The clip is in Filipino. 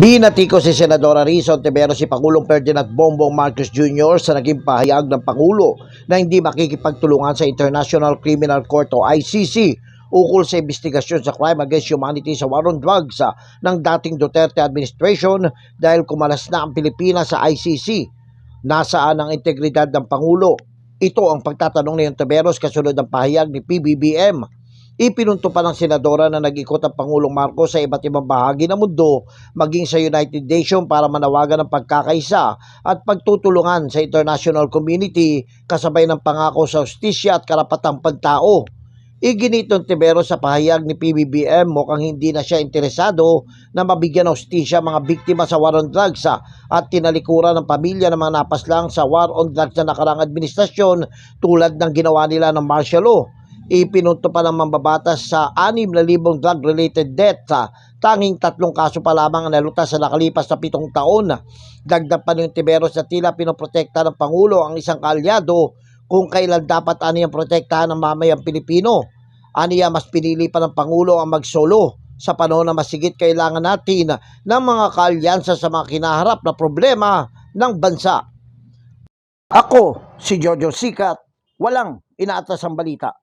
Binatiko si Senadora Risa Ontiveros si Pangulong Ferdinand Bongbong Marcos Jr. sa naging pahayag ng Pangulo na hindi makikipagtulungan sa International Criminal Court o ICC ukol sa investigasyon sa crime against humanity sa war on drugs ng dating Duterte administration dahil kumalas na ang Pilipinas sa ICC. Nasaan ang integridad ng Pangulo? Ito ang pagtatanong ni Ontiveros kasunod ng pahayag ni PBBM. Ipinunto pa ng senadora na nag-ikot ang Pangulong Marcos sa iba't ibang bahagi ng mundo, maging sa United Nations para manawagan ng pagkakaisa at pagtutulungan sa international community kasabay ng pangako sa ustisya at karapatang pagtao. Iginitong Tibero sa pahayag ni PBBM mukhang hindi na siya interesado na mabigyan ng ustisya mga biktima sa war on drugs ah, at tinalikuran ng pamilya ng mga napaslang sa war on drugs na nakarang administrasyon tulad ng ginawa nila ng martial law ipinunto pa ng mambabatas sa 6,000 drug-related deaths. sa Tanging tatlong kaso pa lamang ang nalutas sa nakalipas na pitong taon. Dagdag pa ng Tiberos na tila pinoprotekta ng Pangulo ang isang kaalyado kung kailan dapat aniyang protektahan ng mamayang Pilipino. Aniya mas pinili pa ng Pangulo ang magsolo sa panahon na masigit kailangan natin ng mga kaalyansa sa mga kinaharap na problema ng bansa. Ako, si Jojo Sikat, walang inaatas ang balita.